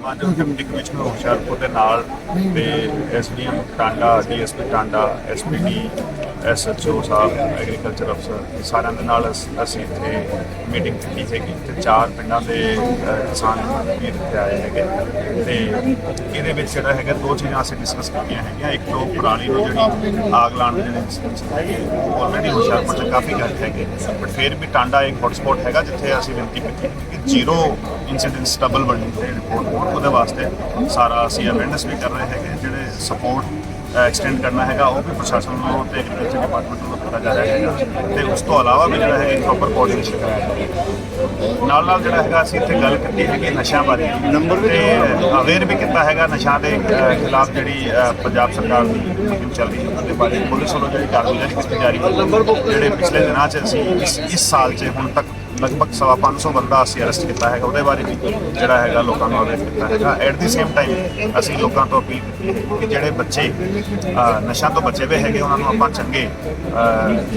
ਮਾਨਯੋਗ deputy commissioner Hoshiarpur ਦੇ ਨਾਲ ਤੇ SDM Tanda DSP Tanda SPD SHO ਸਾਹਿਬ ਐਗਰੀਕਲਚਰ ਅਫਸਰ ਸਾਰਿਆਂ ਦੇ ਨਾਲ ਅਸ- ਅਸੀਂ ਇੱਥੇ ਮੀਟਿੰਗ ਕੀਤੀ ਹੈਗੀ ਤੇ ਚਾਰ ਪਿੰਡਾਂ ਦੇ ਕਿਸਾਨ ਵੀ ਇੱਥੇ ਆਏ ਹੈਗੇ। ਤੇ ਇਹਦੇ ਵਿੱਚ ਜਿਹੜਾ ਹੈਗਾ, ਦੋ ਚੀਜ਼ਾਂ ਅਸੀਂ ਡਿਸਕਸ ਕੀਤੀਆਂ ਹੈਗੀਆਂ। ਇੱਕ ਤੋਂ ਪੁਰਾਣੀ ਨੂੰ ਜਿਹੜੀ ਆਗ ਲਾਉਣ ਦੇ ਜਿਹੜੇ incidents ਹੈਗੇ ਆਲਰੇਡੀ ਹੁਸ਼ਿਆਰਪੁਰ 'ਚ ਕਾਫੀ ਘੱਟ ਹੈਗੇ। ਬਟ ਫਿਰ ਵੀ ਟਾਂਡਾ ਇੱਕ ਹੌਟਸਪੌਟ ਹੈਗਾ, ਜਿੱਥੇ ਅਸੀਂ ਬੇਨਤੀ ਕੀਤੀ ਕਿ ਜ਼ੀਰੋ ਇਨਸੀਡੈਂਟਸ ਡਬਲ ਬਣਨੀ ਤੇ ਰਿਪੋਰਟ ਹੋਣ। ਉਹਦੇ ਵਾਸਤੇ ਸਾਰਾ ਅਸੀਂ ਅਵੇਅਰਨੈਸ ਵੀ ਕਰ ਰਹੇ ਹੈਗੇ, ਜਿਹੜੇ ਸਪੋਰਟ ਐਕਸਟੈਂਡ ਕਰਨਾ ਹੈਗਾ ਉਹ ਵੀ ਪ੍ਰਸ਼ਾਸਨ ਵੱਲੋਂ ਤੇ ਐਗਰੀਕਲਚਰ ਡਿਪਾਰਟਮੈਂਟ ਵੱਲੋਂ ਕੀਤਾ ਜਾ ਰਿਹਾ ਹੈਗਾ। ਤੇ ਉਸ ਤੋਂ ਇਲਾਵਾ ਵੀ ਜਿਹੜਾ ਹੈ ਪ੍ਰੋਪਰ ਕੋਆਰਡੀਨੇਸ਼ਨ ਕਰਾਇਆ ਜਾਏਗਾ ਨਾਲ ਨਾਲ ਜਿਹੜਾ ਹੈਗਾ ਅਸੀਂ ਇੱਥੇ ਗੱਲ ਕੀਤੀ ਹੈਗੀ ਨਸ਼ਿਆਂ ਬਾਰੇ। ਨੰਬਰ ਤੇ ਅਵੇਅਰ ਵੀ ਕੀਤਾ ਹੈਗਾ ਨਸ਼ਾ ਦੇ ਖਿਲਾਫ ਜਿਹੜੀ ਪੰਜਾਬ ਸਰਕਾਰ ਦੀ ਮੁਹਿੰਮ ਚੱਲ ਰਹੀ ਹੈ ਉਹਦੇ ਬਾਰੇ ਪੁਲਿਸ ਵੱਲੋਂ ਜਿਹੜੀ ਕਾਰਗੁਜ਼ਾਰੀ ਕੀਤੀ ਜਾ ਰਹੀ ਹੈ ਜਿਹੜੇ ਪਿਛਲੇ ਦਿਨਾਂ 'ਚ ਅਸੀਂ ਇਸ ਸਾਲ 'ਚ ਹੁਣ ਤੱਕ ਲਗਭਗ ਸਵਾ 500 ਬੰਦਾ ਅਸੀਂ ਅਰੈਸਟ ਕੀਤਾ ਹੈਗਾ ਉਹਦੇ ਬਾਰੇ ਵੀ ਜਿਹੜਾ ਹੈਗਾ ਲੋਕਾਂ ਨੂੰ ਅਵੇਅਰ ਕੀਤਾ ਹੈਗਾ। ਐਟ ਦੀ ਸੇਮ ਟਾਈਮ ਅਸੀਂ ਲੋਕਾਂ ਤੋਂ ਅਪੀਲ ਕੀਤੀ ਹੈ ਕਿ ਜਿਹੜੇ ਬੱਚੇ ਅਹ, ਨਸ਼ਾ ਤੋਂ ਬਚੇ ਹੋਏ ਹੈਗੇ ਉਹਨਾਂ ਨੂੰ ਆਪਾਂ ਚੰਗੇ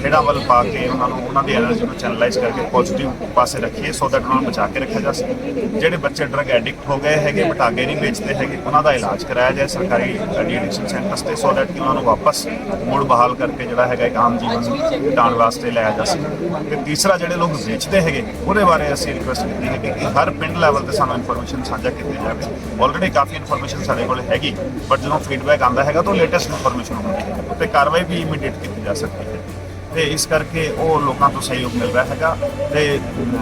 ਖੇਡਾਂ ਵੱਲ ਪਾ ਕੇ ਉਹਨਾਂ ਨੂੰ ਉਹਨਾਂ ਦੀ ਐਨਰਜੀ ਨੂੰ ਚੈਨਲਾਈਜ਼ ਕਰਕੇ ਪੋਜ਼ਿਟਿਵ ਪਾਸੇ ਰੱਖੀਏ ਸੋ ਦੈਟ ਉਹਨਾਂ ਨੂੰ ਬਚਾ ਕੇ ਰੱਖਿਆ ਜਾ ਸਕੇ। ਜਿਹੜੇ ਬੱਚੇ ਡਰਗ ਐਡਿਕਟ ਹੋ ਗਏ ਹੈਗੇ ਬਟਾਗੇ ਨਹੀਂ ਵੇਚਦੇ ਹੈਗੇ ਉਹਨਾਂ ਦਾ ਇਲਾਜ ਕਰਾਇਆ ਜਾਏ ਸਰਕਾਰੀ ਐਡੀਕਸ਼ਨ ਸੈਂਟਰਸ ਤੇ ਸੋ ਦੈਟ ਕਿ ਉਹਨਾਂ ਨੂੰ ਵਾਪਸ ਮੁੜ ਬਹਾਲ ਕਰਕੇ ਜਿਹੜਾ ਹੈਗਾ ਇੱਕ ਆਮ ਜੀਵਨ ਬਿਤਾਉਣ ਵਾਸਤੇ ਲਿਆਇਆ ਜਾ ਸਕੇ। ਤੇ ਤੀਸਰਾ ਜਿਹੜੇ ਲੋਕ ਵੇਚਦੇ ਹੈਗੇ ਉਹਦੇ ਬਾਰੇ ਅਸੀਂ ਰਿਕੁਐਸਟ ਕੀਤੀ ਹੈ ਕਿ ਹਰ ਪਿੰਡ ਲੈਵਲ ਤੇ ਸਾਨੂੰ ਇਨਫੋਰਮੇਸ਼ਨ ਸਾਂਝਾ ਕੀਤੀ ਜਾਵੇ। ਆਲਰੇਡੀ ਕਾਫੀ ਇਨਫੋਰਮੇਸ਼ਨ ਸਾਡੇ ਕੋਲ ਹੈਗੀ ਬਟ ਜਦੋਂ ਫੀਡਬੈਕ ਆਉਂਦਾ ਹੈਗਾ ਤਾਂ ਲੇਟੈਸਟ ਇਨਫੋਰਮੇਸ਼ਨ ਹੁੰਦੀ ਹੈ, ਤੇ ਕਾਰਵਾਈ ਵੀ ਇਮੀਡੀਏਟ ਕੀਤੀ ਜਾ ਸਕਦੀ ਹੈ। ਤੇ ਇਸ ਕਰਕੇ ਉਹ ਲੋਕਾਂ ਤੋਂ ਸਹਿਯੋਗ ਮਿਲ ਰਿਹਾ ਹੈਗਾ, ਤੇ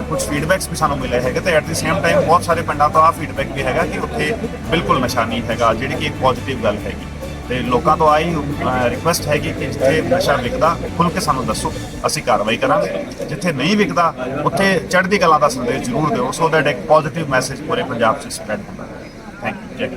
ਕੁਝ ਫੀਡਬੈਕਸ ਵੀ ਸਾਨੂੰ ਮਿਲੇ ਹੈਗੇ, ਤੇ ਐਟ ਦੀ ਸੇਮ ਟਾਈਮ ਬਹੁਤ ਸਾਰੇ ਪਿੰਡਾਂ ਤੋਂ ਆ ਫੀਡਬੈਕ ਵੀ ਹੈਗਾ ਕਿ ਉੱਥੇ ਬਿਲਕੁਲ ਨਸ਼ਾ ਨਹੀਂ ਹੈਗਾ, ਜਿਹੜੀ ਕਿ ਇੱਕ ਪੋਜ਼ਿਟਿਵ ਗੱਲ ਹੈਗੀ। ਤੇ ਲੋਕਾਂ ਤੋਂ ਆਈ ਰਿਕੁਐਸਟ ਹੈਗੀ ਕਿ ਜਿੱਥੇ ਨਸ਼ਾ ਵਿਕਦਾ ਖੁੱਲ ਕੇ ਸਾਨੂੰ ਦੱਸੋ, ਅਸੀਂ ਕਾਰਵਾਈ ਕਰਾਂਗੇ। ਜਿੱਥੇ ਨਹੀਂ ਵਿਕਦਾ, ਉੱਥੇ ਚੜ੍ਹਦੀ ਕਲਾ ਦਾ ਸੰਦੇਸ਼ ਜ਼ਰੂਰ ਦਿਓ। ਸੋ ਦੈਟ ਇੱਕ ਪੋਜ਼ਿਟਿਵ ਮੈਸੇਜ ਪੂਰੇ ਪੰਜਾਬ 'ਚ ਸਪਰੈਡ ਹੁੰਦਾ ਥੈਂਕ ਯੂ